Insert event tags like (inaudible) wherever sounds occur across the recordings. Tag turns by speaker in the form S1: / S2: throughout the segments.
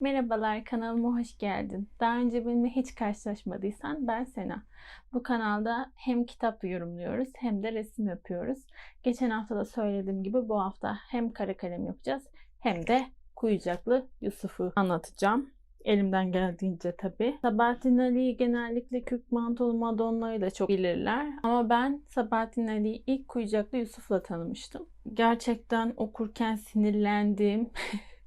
S1: Merhabalar kanalıma hoş geldin. Daha önce benimle hiç karşılaşmadıysan ben Sena. Bu kanalda hem kitap yorumluyoruz hem de resim yapıyoruz. Geçen hafta da söylediğim gibi bu hafta hem kara kalem yapacağız hem de Kuyucaklı Yusuf'u anlatacağım. Elimden geldiğince tabii. Sabahattin Ali'yi genellikle Kürk Mantolu Madonna'yı da çok bilirler. Ama ben Sabahattin Ali'yi ilk Kuyucaklı Yusuf'la tanımıştım. Gerçekten okurken sinirlendiğim, (laughs)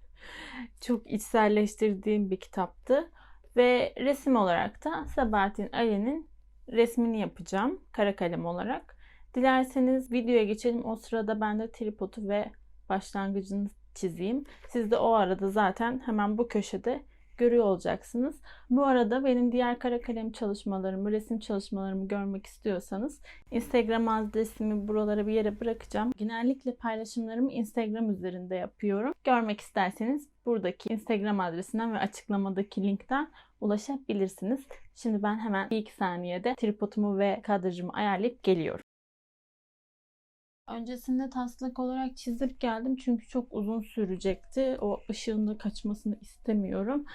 S1: çok içselleştirdiğim bir kitaptı. Ve resim olarak da Sabahattin Ali'nin resmini yapacağım kara kalem olarak. Dilerseniz videoya geçelim. O sırada ben de tripodu ve başlangıcını çizeyim. Siz de o arada zaten hemen bu köşede görüyor olacaksınız. Bu arada benim diğer kara kalem çalışmalarımı, resim çalışmalarımı görmek istiyorsanız Instagram adresimi buralara bir yere bırakacağım. Genellikle paylaşımlarımı Instagram üzerinde yapıyorum. Görmek isterseniz buradaki Instagram adresinden ve açıklamadaki linkten ulaşabilirsiniz. Şimdi ben hemen bir iki saniyede tripodumu ve kadrajımı ayarlayıp geliyorum. Öncesinde taslak olarak çizip geldim çünkü çok uzun sürecekti. O ışığın da kaçmasını istemiyorum.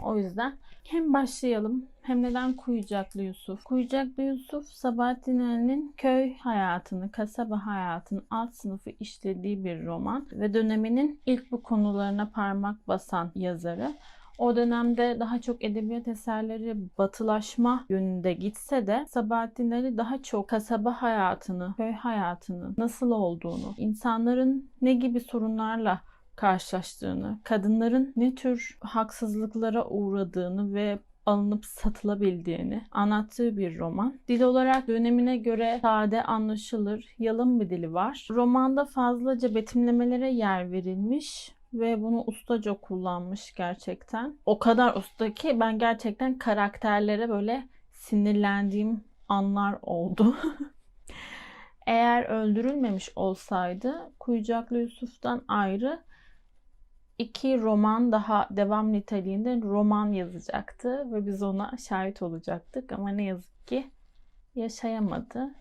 S1: O yüzden hem başlayalım hem neden Kuyucaklı Yusuf? Kuyucaklı Yusuf Sabahattin Ali'nin köy hayatını, kasaba hayatını alt sınıfı işlediği bir roman ve döneminin ilk bu konularına parmak basan yazarı. O dönemde daha çok edebiyat eserleri batılaşma yönünde gitse de Sabahattin Ali daha çok kasaba hayatını, köy hayatının nasıl olduğunu, insanların ne gibi sorunlarla karşılaştığını, kadınların ne tür haksızlıklara uğradığını ve alınıp satılabildiğini anlattığı bir roman. Dil olarak dönemine göre sade, anlaşılır, yalın bir dili var. Romanda fazlaca betimlemelere yer verilmiş ve bunu ustaca kullanmış gerçekten. O kadar usta ki ben gerçekten karakterlere böyle sinirlendiğim anlar oldu. (laughs) Eğer öldürülmemiş olsaydı Kuyucaklı Yusuf'tan ayrı iki roman daha devam niteliğinde roman yazacaktı ve biz ona şahit olacaktık ama ne yazık ki yaşayamadı.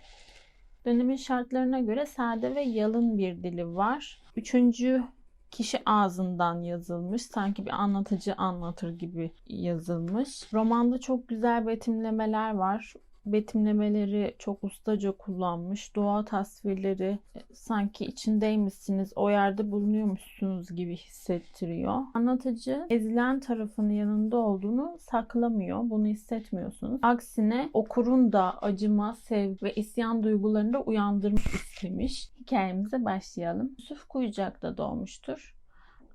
S1: Dönemin şartlarına göre sade ve yalın bir dili var. Üçüncü kişi ağzından yazılmış. Sanki bir anlatıcı anlatır gibi yazılmış. Romanda çok güzel betimlemeler var betimlemeleri çok ustaca kullanmış. Doğa tasvirleri e, sanki içindeymişsiniz, o yerde bulunuyormuşsunuz gibi hissettiriyor. Anlatıcı ezilen tarafının yanında olduğunu saklamıyor. Bunu hissetmiyorsunuz. Aksine okurun da acıma, sevgi ve isyan duygularını da uyandırmak istemiş. Hikayemize başlayalım. Yusuf Kuyucak'ta doğmuştur.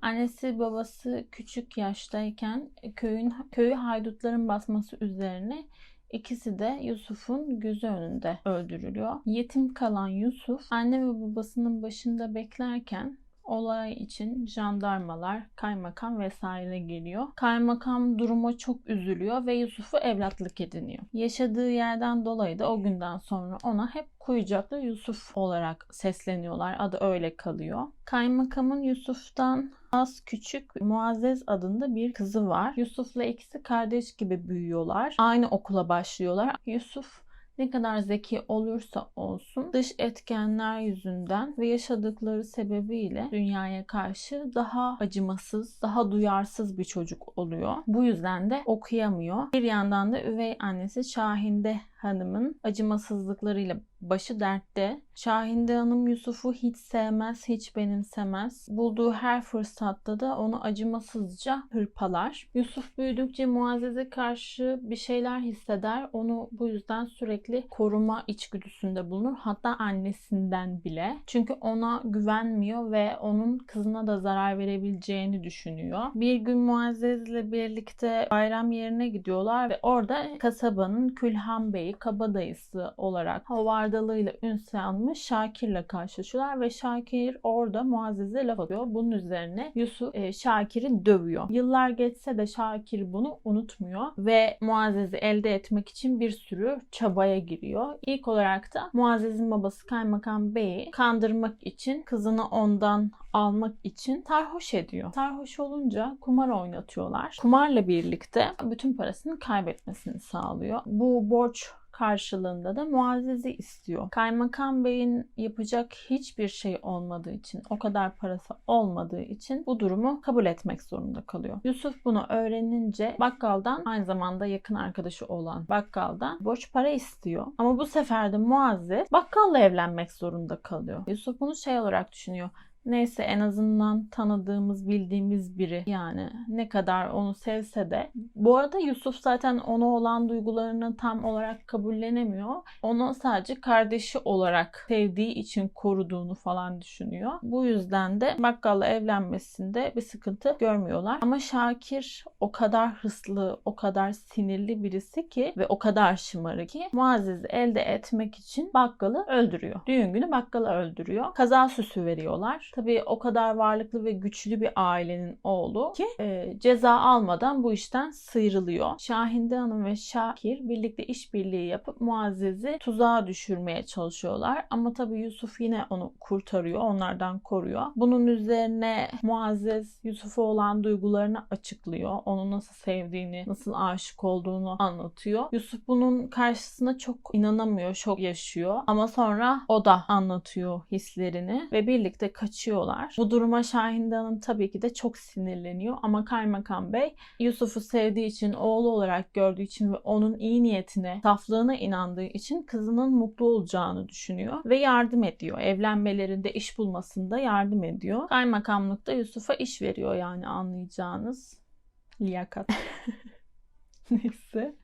S1: Annesi babası küçük yaştayken köyün köyü haydutların basması üzerine İkisi de Yusuf'un gözü önünde öldürülüyor. Yetim kalan Yusuf anne ve babasının başında beklerken olay için jandarmalar, kaymakam vesaire geliyor. Kaymakam duruma çok üzülüyor ve Yusuf'u evlatlık ediniyor. Yaşadığı yerden dolayı da o günden sonra ona hep Kuyucaklı Yusuf olarak sesleniyorlar. Adı öyle kalıyor. Kaymakamın Yusuf'tan az küçük Muazzez adında bir kızı var. Yusuf'la ikisi kardeş gibi büyüyorlar. Aynı okula başlıyorlar. Yusuf ne kadar zeki olursa olsun dış etkenler yüzünden ve yaşadıkları sebebiyle dünyaya karşı daha acımasız, daha duyarsız bir çocuk oluyor. Bu yüzden de okuyamıyor. Bir yandan da üvey annesi Şahinde Hanım'ın acımasızlıklarıyla başı dertte. Şahinde Hanım Yusuf'u hiç sevmez, hiç benimsemez. Bulduğu her fırsatta da onu acımasızca hırpalar. Yusuf büyüdükçe Muazzez'e karşı bir şeyler hisseder. Onu bu yüzden sürekli koruma içgüdüsünde bulunur. Hatta annesinden bile. Çünkü ona güvenmiyor ve onun kızına da zarar verebileceğini düşünüyor. Bir gün Muazzez'le birlikte bayram yerine gidiyorlar ve orada kasabanın Külhan Bey'i kabadayısı olarak havardalığıyla ün salmış Şakir'le karşılaşıyorlar ve Şakir orada Muazzez'e laf atıyor. Bunun üzerine Yusuf e, Şakir'i dövüyor. Yıllar geçse de Şakir bunu unutmuyor ve Muazzez'i elde etmek için bir sürü çabaya giriyor. İlk olarak da Muazzez'in babası Kaymakam Bey'i kandırmak için kızını ondan almak için sarhoş ediyor. Sarhoş olunca kumar oynatıyorlar. Kumarla birlikte bütün parasını kaybetmesini sağlıyor. Bu borç karşılığında da Muazzez'i istiyor. Kaymakam Bey'in yapacak hiçbir şey olmadığı için, o kadar parası olmadığı için bu durumu kabul etmek zorunda kalıyor. Yusuf bunu öğrenince bakkaldan aynı zamanda yakın arkadaşı olan bakkaldan borç para istiyor. Ama bu sefer de Muazzez bakkalla evlenmek zorunda kalıyor. Yusuf bunu şey olarak düşünüyor. Neyse en azından tanıdığımız, bildiğimiz biri yani ne kadar onu sevse de. Bu arada Yusuf zaten ona olan duygularını tam olarak kabullenemiyor. Onu sadece kardeşi olarak sevdiği için koruduğunu falan düşünüyor. Bu yüzden de bakkalla evlenmesinde bir sıkıntı görmüyorlar. Ama Şakir o kadar hırslı, o kadar sinirli birisi ki ve o kadar şımarık ki Muazzez'i elde etmek için bakkalı öldürüyor. Düğün günü bakkalı öldürüyor. Kaza süsü veriyorlar. Tabii o kadar varlıklı ve güçlü bir ailenin oğlu ki e, ceza almadan bu işten sıyrılıyor. Şahinde Hanım ve Şakir birlikte işbirliği yapıp Muazzez'i tuzağa düşürmeye çalışıyorlar. Ama tabii Yusuf yine onu kurtarıyor, onlardan koruyor. Bunun üzerine Muazzez Yusuf'a olan duygularını açıklıyor. Onu nasıl sevdiğini, nasıl aşık olduğunu anlatıyor. Yusuf bunun karşısına çok inanamıyor, şok yaşıyor. Ama sonra o da anlatıyor hislerini ve birlikte kaçıyorlar. Bu duruma Şahinde Hanım tabii ki de çok sinirleniyor ama Kaymakam Bey Yusuf'u sevdiği için, oğlu olarak gördüğü için ve onun iyi niyetine, saflığına inandığı için kızının mutlu olacağını düşünüyor ve yardım ediyor. Evlenmelerinde, iş bulmasında yardım ediyor. Kaymakamlıkta Yusuf'a iş veriyor yani anlayacağınız liyakat. (laughs) Neyse.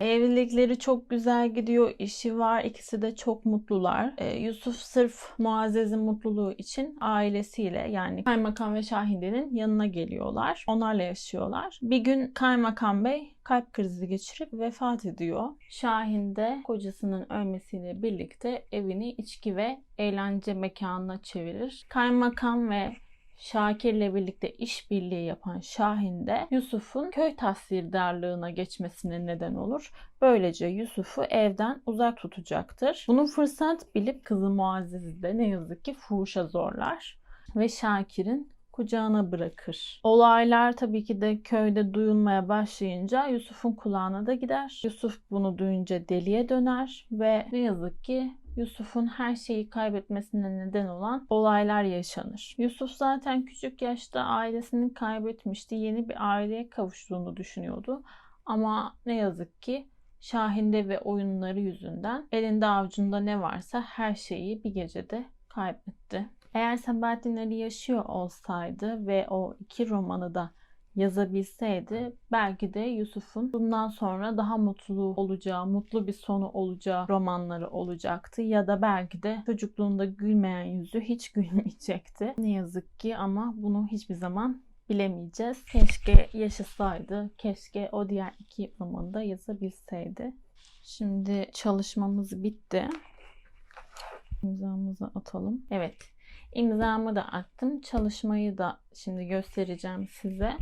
S1: Evlilikleri çok güzel gidiyor, işi var, ikisi de çok mutlular. Ee, Yusuf sırf Muazzez'in mutluluğu için ailesiyle yani Kaymakam ve Şahinde'nin yanına geliyorlar. Onlarla yaşıyorlar. Bir gün Kaymakam Bey kalp krizi geçirip vefat ediyor. Şahin de kocasının ölmesiyle birlikte evini içki ve eğlence mekanına çevirir. Kaymakam ve Şakir'le birlikte işbirliği yapan Şahin de Yusuf'un köy tahsildarlığına geçmesine neden olur. Böylece Yusuf'u evden uzak tutacaktır. Bunu fırsat bilip kızı Muazzez'i de ne yazık ki fuhuşa zorlar ve Şakir'in kucağına bırakır. Olaylar tabii ki de köyde duyulmaya başlayınca Yusuf'un kulağına da gider. Yusuf bunu duyunca deliye döner ve ne yazık ki Yusuf'un her şeyi kaybetmesine neden olan olaylar yaşanır. Yusuf zaten küçük yaşta ailesini kaybetmişti. Yeni bir aileye kavuştuğunu düşünüyordu. Ama ne yazık ki Şahinde ve oyunları yüzünden elinde avucunda ne varsa her şeyi bir gecede kaybetti. Eğer Sabahattin Ali yaşıyor olsaydı ve o iki romanı da yazabilseydi belki de Yusuf'un bundan sonra daha mutlu olacağı, mutlu bir sonu olacağı romanları olacaktı. Ya da belki de çocukluğunda gülmeyen yüzü hiç (laughs) gülmeyecekti. Ne yazık ki ama bunu hiçbir zaman bilemeyeceğiz. Keşke yaşasaydı, keşke o diğer iki romanı da yazabilseydi. Şimdi çalışmamız bitti. İmzamızı atalım. Evet. İmzamı da attım. Çalışmayı da şimdi göstereceğim size.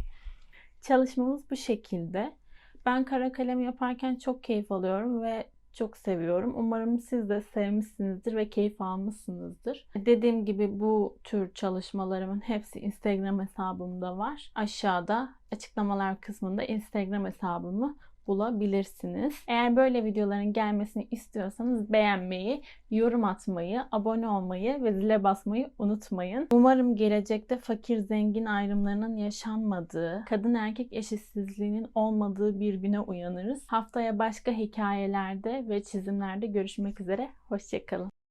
S1: Çalışmamız bu şekilde. Ben kara kalem yaparken çok keyif alıyorum ve çok seviyorum. Umarım siz de sevmişsinizdir ve keyif almışsınızdır. Dediğim gibi bu tür çalışmalarımın hepsi Instagram hesabımda var. Aşağıda açıklamalar kısmında Instagram hesabımı bulabilirsiniz. Eğer böyle videoların gelmesini istiyorsanız beğenmeyi, yorum atmayı, abone olmayı ve zile basmayı unutmayın. Umarım gelecekte fakir zengin ayrımlarının yaşanmadığı, kadın erkek eşitsizliğinin olmadığı bir güne uyanırız. Haftaya başka hikayelerde ve çizimlerde görüşmek üzere. Hoşçakalın.